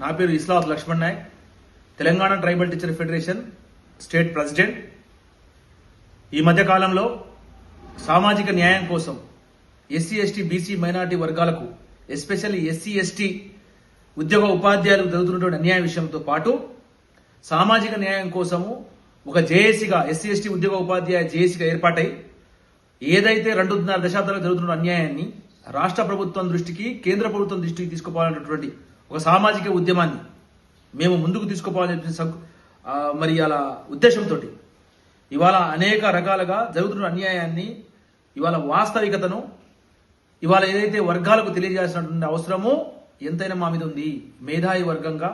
నా పేరు Islath Laxman Nayak. Telangana tribal teacher federation state president. ఈ మధ్య కాలంలో సామాజిక న్యాయం కోసం ఎస్సీ ఎస్టీ బీసీ మైనారిటీ వర్గాలకు ఎస్పెషల్లీ ఎస్సీ ఎస్టీ ఉద్యోగ ఉపాధ్యాయులకు జరుగుతున్నటువంటి అన్యాయ విషయంతో పాటు సామాజిక న్యాయం కోసము ఒక జేఏసీగా ఎస్సీ ఎస్టీ ఉద్యోగ ఉపాధ్యాయ జేఏసీగా ఏర్పాటై ఏదైతే రెండున్నర దశాబ్దాలు జరుగుతున్న అన్యాయాన్ని రాష్ట్ర ప్రభుత్వం దృష్టికి కేంద్ర ప్రభుత్వం దృష్టికి తీసుకుపోవాలన్నటువంటి ఒక సామాజిక ఉద్యమాన్ని మేము ముందుకు తీసుకుపోవాలని చెప్పిన మరి అలా ఉద్దేశంతో ఇవాళ అనేక రకాలుగా జరుగుతున్న అన్యాయాన్ని ఇవాళ వాస్తవికతను ఇవాళ ఏదైతే వర్గాలకు తెలియజేయాల్సినటువంటి అవసరమో ఎంతైనా మా మీద ఉంది. మేధావి వర్గంగా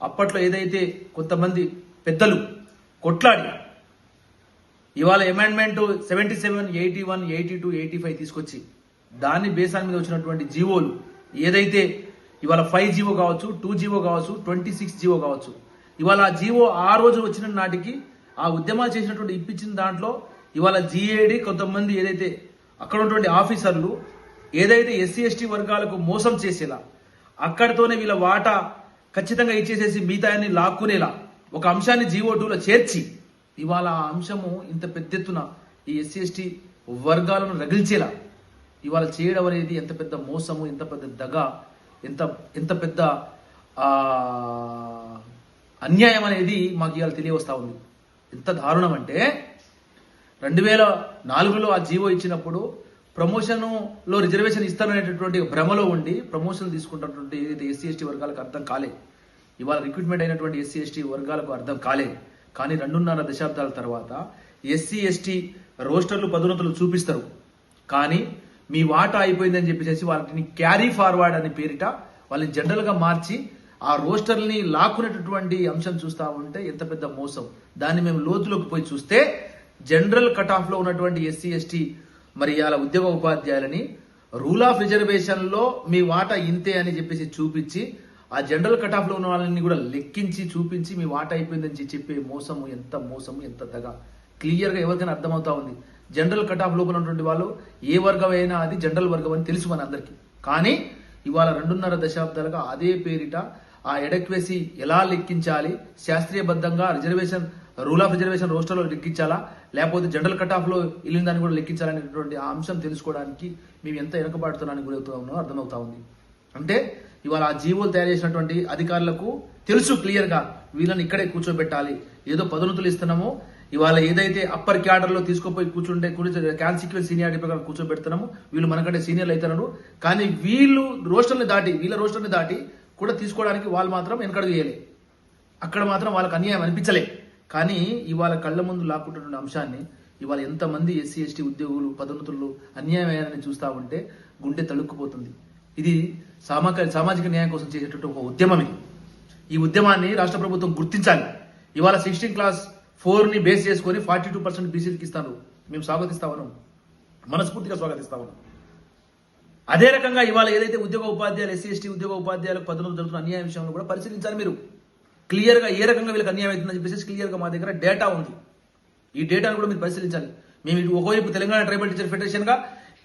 అప్పట్లో ఏదైతే కొంతమంది పెద్దలు కొట్లాడి ఇవాళ amendment seventy seven eighty one eighty two eighty five తీసుకొచ్చి దాని బేసాన్ మీద వచ్చినటువంటి జీవోలు ఏదైతే ఇవాళ ఫైవ్ జీవో కావచ్చు టూ జీవో కావచ్చు ట్వంటీ సిక్స్ జీవో కావచ్చు. ఇవాళ ఆ జీవో ఆ రోజు వచ్చిన నాటికి ఆ ఉద్యమాలు చేసినటువంటి ఇప్పించిన దాంట్లో ఇవాళ జీఏడి కొంతమంది ఏదైతే అక్కడ ఉన్నటువంటి ఆఫీసర్లు ఏదైతే ఎస్సీ ఎస్టీ వర్గాలకు మోసం చేసేలా అక్కడితోనే వీళ్ళ వాటా ఖచ్చితంగా ఇచ్చేసేసి మిగతాన్ని లాక్కునేలా ఒక అంశాన్ని జీవో టూలో చేర్చి ఇవాళ ఆ అంశము ఇంత పెద్ద ఎత్తున ఈ ఎస్సీ ఎస్టీ వర్గాలను రగిల్చేలా. ఇవాళ చేయడం అనేది ఎంత పెద్ద మోసము ఎంత పెద్ద దగ ఎంత ఎంత పెద్ద అన్యాయం అనేది మాకు ఇవాళ తెలియవస్తా ఉంది. ఎంత దారుణం అంటే రెండు వేల నాలుగులో ఆ జీవో ఇచ్చినప్పుడు ప్రమోషన్లో రిజర్వేషన్ ఇస్తారనేటటువంటి భ్రమలో ఉండి ప్రమోషన్ తీసుకుంటున్నటువంటి ఏదైతే ఎస్సీ ఎస్టీ వర్గాలకు అర్థం కాలే ఇవాళ రిక్రూట్మెంట్ అయినటువంటి ఎస్సీ ఎస్టీ వర్గాలకు అర్థం కాలే కానీ రెండున్నర దశాబ్దాల తర్వాత ఎస్సీ ఎస్టీ రోస్టర్లు పదోన్నతులు చూపిస్తారు. కానీ మీ వాటా అయిపోయిందని చెప్పేసి వాళ్ళని క్యారీ ఫార్వర్డ్ అనే పేరిట వాళ్ళని జనరల్గా మార్చి ఆ రోస్టర్ని లాక్కునేటటువంటి అంశం చూస్తా ఉంటే ఎంత పెద్ద మోసం. దాన్ని మేము లోతులోకి పోయి చూస్తే జనరల్ కట్ ఆఫ్లో ఉన్నటువంటి ఎస్సీ ఎస్టీ మరి ఇవాళ ఉద్యోగ ఉపాధ్యాయులని రూల్ ఆఫ్ రిజర్వేషన్లో మీ వాటా ఇంతే అని చెప్పేసి చూపించి ఆ జనరల్ కట్ ఆఫ్లో ఉన్న వాళ్ళని కూడా లెక్కించి చూపించి మీ వాటా అయిపోయిందని చెప్పే మోసము ఎంత మోసము ఎంత దగా. క్లియర్గా ఎవరికైనా అర్థమవుతా ఉంది. జనరల్ కట్ ఆఫ్ లోపల ఉన్నటువంటి వాళ్ళు ఏ వర్గం అయినా అది జనరల్ వర్గం అని తెలుసు మన అందరికీ. కానీ ఇవాళ రెండున్నర దశాబ్దాలుగా అదే పేరిట ఆ ఎడక్వేసి ఎలా లెక్కించాలి శాస్త్రీయబద్ధంగా రిజర్వేషన్ రూల్ ఆఫ్ రిజర్వేషన్ రోస్టర్లో లెక్కించాలా లేకపోతే జనరల్ కట్ ఆఫ్లో వెళ్ళిన దాన్ని కూడా లెక్కించాలనేటువంటి ఆ అంశం తెలుసుకోవడానికి మేము ఎంత వెనకబాటుతున్నానికి గురవుతా ఉన్నామో అర్థమవుతా ఉంది. అంటే ఇవాళ ఆ జీవోలు తయారు చేసినటువంటి అధికారులకు తెలుసు క్లియర్గా వీళ్ళని ఇక్కడే కూర్చోబెట్టాలి. ఏదో పదోన్నతులు ఇస్తున్నామో ఇవాళ ఏదైతే అప్పర్ క్యాడర్లో తీసుకుపోయి కూర్చుంటే కాన్సిక్వెన్స్ సీనియారిటీ ప్రకారం కూర్చోబెడుతున్నాము వీళ్ళు మనకంటే సీనియర్లు అవుతున్నారు. కానీ వీళ్ళు రోస్టర్ని దాటి వీళ్ళ రోస్టర్ని దాటి కూడా తీసుకోవడానికి వాళ్ళు మాత్రం వెనకడుగు వేయలే. అక్కడ మాత్రం వాళ్ళకి అన్యాయం అనిపించలే. కానీ ఇవాళ కళ్ళ ముందు లాక్కుంటున్న అంశాన్ని ఇవాళ ఎంతమంది ఎస్సీ ఎస్టీ ఉద్యోగులు పదోన్నతులు అన్యాయం అయ్యారని చూస్తా ఉంటే గుండె తడుక్కుపోతుంది. ఇది సామాక సామాజిక న్యాయం కోసం చేసేటటువంటి ఒక ఉద్యమం ఇది ఈ ఉద్యమాన్ని రాష్ట్ర ప్రభుత్వం గుర్తించాలి. ఇవాళ సిక్స్టీన్ క్లాస్ ఫోర్ని బేస్ చేసుకొని ఫార్టీ టూ పర్సెంట్ బీసీలకి ఇస్తాను. మేము స్వాగతిస్తా ఉన్నాం మనస్ఫూర్తిగా స్వాగతిస్తా ఉన్నాం అదే రకంగా ఇవాళ ఏదైతే ఉద్యోగ ఉపాధ్యాయులు ఎస్సీ ఎస్టీ ఉద్యోగ ఉపాధ్యాయులకు పదవులు జరుగుతున్న అన్యాయం విషయంలో కూడా పరిశీలించాలి మీరు. క్లియర్గా ఏ రకంగా వీళ్ళకి అన్యాయం అవుతుందని చెప్పేసి క్లియర్గా మా దగ్గర డేటా ఉంది. ఈ డేటాను కూడా మీరు పరిశీలించాలి. మేము ఇటు ఒకవైపు తెలంగాణ ట్రైబల్ టీచర్ ఫెడరేషన్గా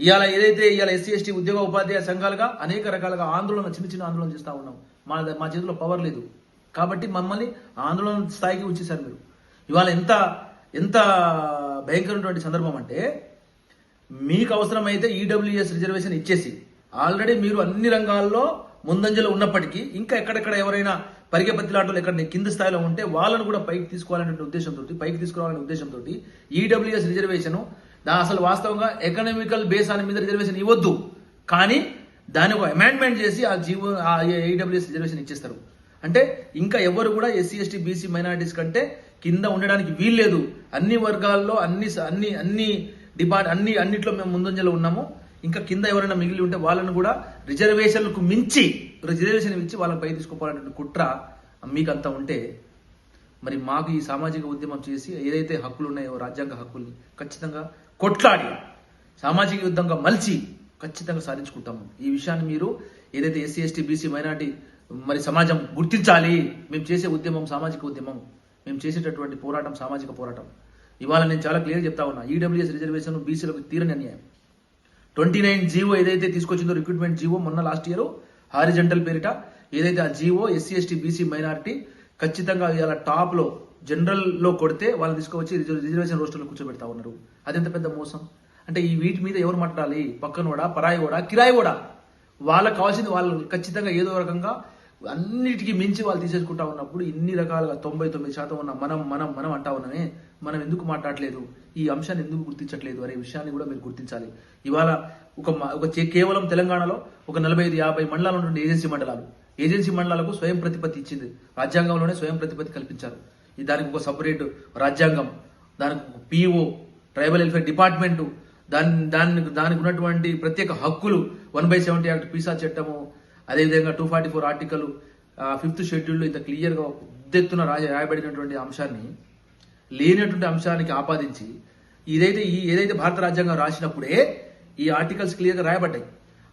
ఇవాళ ఏదైతే ఇవాళ ఎస్సీ ఎస్టీ ఉద్యోగ ఉపాధ్యాయ సంఘాలుగా అనేక రకాలుగా ఆందోళన చిన్న చిన్న ఆందోళన చేస్తా ఉన్నాం. మా మా చేతిలో పవర్ లేదు. కాబట్టి మమ్మల్ని ఆందోళన స్థాయికి వచ్చేసారు మీరు. ఇవాళ ఎంత ఎంత భయంకరమైనటువంటి సందర్భం అంటే మీకు అవసరమైతే ఈడబ్ల్యూఎస్ రిజర్వేషన్ ఇచ్చేసి ఆల్రెడీ మీరు అన్ని రంగాల్లో ముందంజలో ఉన్నప్పటికీ ఇంకా ఎక్కడెక్కడ ఎవరైనా పరిగెపత్తి లాంటి ఎక్కడ కింది స్థాయిలో ఉంటే వాళ్ళను కూడా పైకి తీసుకోవాలనే ఉద్దేశంతో పైకి తీసుకురావాలనే ఉద్దేశంతో ఈడబ్ల్యూఎస్ రిజర్వేషన్ దా అసలు వాస్తవంగా ఎకనామికల్ బేస్ అని మీద రిజర్వేషన్ ఇవ్వద్దు. కానీ దాని ఒక అమెండ్మెంట్ చేసి ఆ జీవో ఆ ఈడబ్ల్యూఎస్ రిజర్వేషన్ ఇచ్చేస్తారు. అంటే ఇంకా ఎవరు కూడా ఎస్సీ ఎస్టీ బీసీ మైనారిటీస్ కంటే కింద ఉండడానికి వీల్లేదు. అన్ని వర్గాల్లో అన్ని అన్ని అన్ని డిపార్ట్ అన్ని అన్నిట్లో మేము ముందంజలో ఉన్నాము. ఇంకా కింద ఎవరైనా మిగిలి ఉంటే వాళ్ళని కూడా రిజర్వేషన్లకు మించి రిజర్వేషన్ ఇచ్చి వాళ్ళని పై తీసుకోవాలనే కుట్ర మీకు అంతా ఉంటే మరి మాకు ఈ సామాజిక ఉద్యమం చేసి ఏదైతే హక్కులు ఉన్నాయో రాజ్యాంగ హక్కుల్ని ఖచ్చితంగా కొట్లాడి సామాజిక యుద్ధంగా మలిచి ఖచ్చితంగా సాధించుకుంటాము. ఈ విషయాన్ని మీరు ఏదైతే ఎస్సీ ఎస్టీ బీసీ మైనార్టీ మరి సమాజం గుర్తించాలి. మేము చేసే ఉద్యమం సామాజిక ఉద్యమం. మేము చేసేటటువంటి పోరాటం సామాజిక పోరాటం. ఇవాళ నేను చాలా క్లియర్ చెప్తా ఉన్నా ఈడబ్ల్యూఎస్ రిజర్వేషన్ బీసీలకు తీరని అన్యాయం. ట్వంటీ నైన్ జీవో ఏదైతే తీసుకొచ్చిందో రిక్రూట్మెంట్ జీవో మొన్న లాస్ట్ ఇయర్ హారిజెంటల్ పేరిట ఏదైతే ఆ GO SC ST BC minority ఖచ్చితంగా ఇవాళ టాప్లో జనరల్లో కొడితే వాళ్ళు తీసుకువచ్చి రిజర్వ్- రిజర్వేషన్ రోస్టర్లో కూర్చోబెడతా ఉన్నారు. అదెంత పెద్ద మోసం? అంటే ఈ వీటి మీద ఎవరు మాట్లాడాలి? పక్కనోడా? పరాయి కూడా కిరాయి కూడా వాళ్ళకి కావాల్సింది వాళ్ళు. ఖచ్చితంగా ఏదో రకంగా అన్నిటికీ మించి వాళ్ళు తీసేసుకుంటా ఉన్నప్పుడు ఇన్ని రకాలుగా తొంభై తొమ్మిది శాతం ఉన్న మనం మనం మనం అంటా ఉన్నామే. మనం ఎందుకు మాట్లాడలేదు? ఈ అంశాన్ని ఎందుకు గుర్తించట్లేదు అనే విషయాన్ని కూడా మీరు గుర్తించాలి. ఇవాళ ఒక ఒక కేవలం తెలంగాణలో ఒక నలభై ఐదు యాభై మండలాలు ఉండే ఏజెన్సీ మండలాలు. ఏజెన్సీ మండలాలకు స్వయం ప్రతిపత్తి ఇచ్చింది. రాజ్యాంగంలోనే స్వయం ప్రతిపత్తి కల్పించారు. దానికి ఒక సపరేట్ రాజ్యాంగం దానికి ఒక పిఓ ట్రైబల్ వెల్ఫేర్ డిపార్ట్మెంటు దాని దాని దానికి ఉన్నటువంటి ప్రత్యేక హక్కులు one by seventy act PESA చట్టము అదేవిధంగా two forty four article fifth షెడ్యూల్లో ఇంత క్లియర్గా ఉద్దెత్తున రాజ రాయబడినటువంటి అంశాన్ని లేనటువంటి అంశానికి ఆపాదించి ఇదైతే ఈ ఏదైతే భారత రాజ్యాంగం రాసినప్పుడే ఈ ఆర్టికల్స్ క్లియర్గా రాయబడ్డాయి.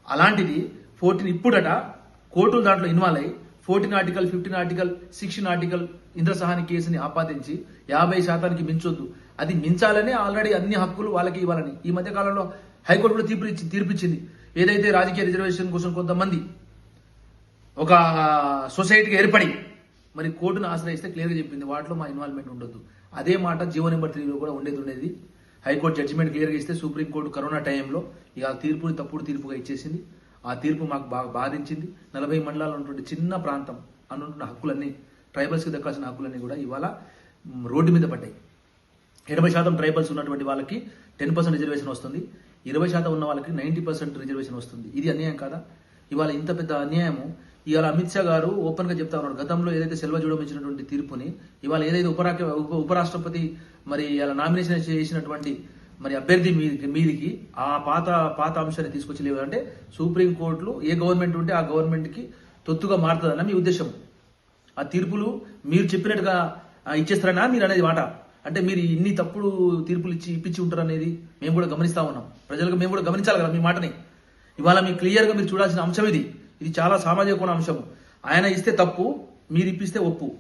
అలాంటిది ఫోర్టీన్ ఇప్పుడట కోర్టులు దాంట్లో ఇన్వాల్వ్ అయ్యి fourteen article fifteen article sixteen article Indra Sawhney కేసుని ఆపాదించి యాభై శాతానికి మించొద్దు. అది మించాలనే ఆల్రెడీ అన్ని హక్కులు వాళ్ళకి ఇవ్వాలని ఈ మధ్య కాలంలో హైకోర్టు కూడా తీర్పు ఇచ్చి- తీర్పిచ్చింది ఏదైతే రాజకీయ రిజర్వేషన్ కోసం కొంతమంది ఒక సొసైటీకి ఏర్పడి మరి కోర్టును ఆశ్రయిస్తే క్లియర్గా చెప్పింది. వాటిలో మా ఇన్వాల్వ్మెంట్ ఉండొద్దు. అదే మాట జీవో నెంబర్ త్రీలో కూడా ఉండేది ఉండేది హైకోర్టు జడ్జిమెంట్ క్లియర్గా ఇస్తే సుప్రీంకోర్టు కరోనా టైంలో ఇక ఆ తీర్పుని తప్పుడు తీర్పుగా ఇచ్చేసింది. ఆ తీర్పు మాకు బాగా బాధించింది. నలభై మండలాలు ఉన్నటువంటి చిన్న ప్రాంతం అనుకున్న హక్కులన్నీ ట్రైబల్స్కి దక్కాల్సిన హక్కులన్నీ కూడా ఇవాళ రోడ్డు మీద పడ్డాయి. ఎనభై శాతం ట్రైబల్స్ ఉన్నటువంటి వాళ్ళకి టెన్ పర్సెంట్ రిజర్వేషన్ వస్తుంది. ఇరవై శాతం ఉన్న వాళ్ళకి నైంటీ పర్సెంట్ రిజర్వేషన్ వస్తుంది. ఇది అన్యాయం కాదా? ఇవాళ ఇంత పెద్ద అన్యాయము ఇవాళ అమిత్ షా గారు ఓపెన్గా చెప్తా ఉన్నారు గతంలో ఏదైతే సెల్వ జూడం ఇచ్చినటువంటి తీర్పుని ఇవాళ ఏదైతే ఉపరాక ఉపరాష్ట్రపతి మరి ఇలా నామినేషన్ చేసినటువంటి మరి అభ్యర్థి మీదికి మీదికి ఆ పాత పాత అంశాన్ని తీసుకొచ్చి లేవు సుప్రీం కోర్టులో ఏ గవర్నమెంట్ ఉంటే ఆ గవర్నమెంట్కి తొత్తుగా మారుతుందన్న మీ ఉద్దేశం. ఆ తీర్పులు మీరు చెప్పినట్టుగా ఇచ్చేస్తారనా మీరు అనేది మాట. అంటే మీరు ఇన్ని తప్పుడు తీర్పులు ఇచ్చి ఇప్పించి ఉంటారు అనేది మేము కూడా గమనిస్తా ఉన్నాం. ప్రజలకు మేము కూడా గమనించాలి కదా మీ మాటని. ఇవాళ మీకు క్లియర్గా మీరు చూడాల్సిన అంశం ఇది. ఇది చాలా సామాజిక కోణ అంశం ఆయన ఇస్తే తప్పు మీరు ఇప్పిస్తే ఒప్పు.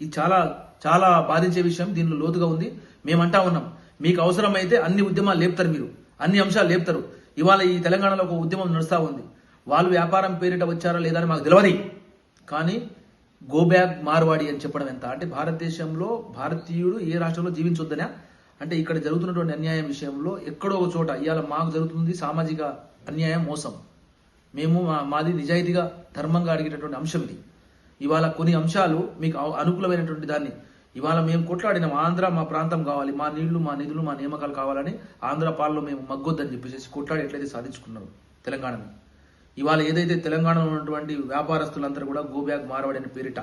ఇది చాలా చాలా బాధించే విషయం దీనిలో లోతుగా ఉంది. మేమంటా ఉన్నాం. మీకు అవసరమైతే అన్ని ఉద్యమాలు లేపుతారు మీరు. అన్ని అంశాలు లేపుతారు. ఇవాళ ఈ తెలంగాణలో ఒక ఉద్యమం నడుస్తూ ఉంది. వాళ్ళు వ్యాపారం పేరిట వచ్చారా లేదా అని మాకు తెలియదు కానీ గో బ్యాక్ మార్వాడి అని చెప్పడం ఎంత? అంటే భారతదేశంలో భారతీయుడు ఏ రాష్ట్రంలో జీవించొద్దనా? అంటే ఇక్కడ జరుగుతున్నటువంటి అన్యాయం విషయంలో ఎక్కడో ఒక చోట ఇవాళ మాకు జరుగుతుంది సామాజిక అన్యాయం మోసం. మేము మా- మాది నిజాయితీగా ధర్మంగా అడిగేటటువంటి అంశం ఇది. ఇవాళ కొన్ని అంశాలు మీకు అనుకూలమైనటువంటి దాన్ని ఇవాళ మేము కొట్లాడినాం ఆంధ్ర మా ప్రాంతం కావాలి మా నీళ్ళు మా నిధులు మా నియామకాలు కావాలని ఆంధ్ర పాలలో మేము మగ్గొద్దని చెప్పేసి కొట్లాడి ఎట్లయితే సాధించుకున్నారు తెలంగాణని ఇవాళ ఏదైతే తెలంగాణలో ఉన్నటువంటి వ్యాపారస్తులందరూ కూడా గోబ్యాగ్ మారవాడి అనే పేరిట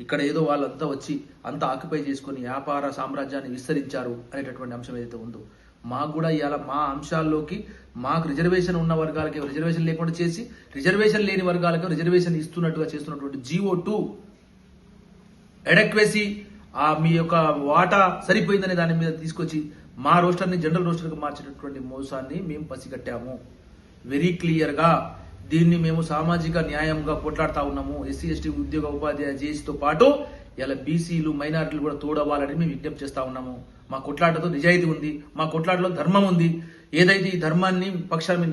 ఇక్కడ ఏదో వాళ్ళంతా వచ్చి అంతా ఆక్యుపై చేసుకుని వ్యాపార సామ్రాజ్యాన్ని విస్తరించారు అనేటటువంటి అంశం ఏదైతే ఉందో మాకు కూడా ఇవాళ మా అంశాల్లోకి మాకు రిజర్వేషన్ ఉన్న వర్గాలకి రిజర్వేషన్ లేకుండా చేసి రిజర్వేషన్ లేని వర్గాలకు రిజర్వేషన్ ఇస్తున్నట్టుగా చేస్తున్నటువంటి జీవో టూ ఎడక్వేసి ఆ మీ యొక్క వాటా సరిపోయిందనే దాని మీద తీసుకొచ్చి మా రోస్టర్ని జనరల్ రోస్టర్కి మార్చేటటువంటి మోసాన్ని మేము పసిగట్టాము. వెరీ క్లియర్గా దీన్ని మేము సామాజిక న్యాయంగా కొట్లాడుతా ఉన్నాము. ఎస్సీ ఎస్టీ ఉద్యోగ ఉపాధ్యాయ జేసీతో పాటు ఇలా బీసీలు మైనారిటీలు కూడా తోడవ్వాలని మేము విజ్ఞప్తి చేస్తా ఉన్నాము. మా కొట్లాటతో నిజాయితీ ఉంది మా కొట్లాటలో ధర్మం ఉంది. ఏదైతే ఈ ధర్మాన్ని పక్షాన్ని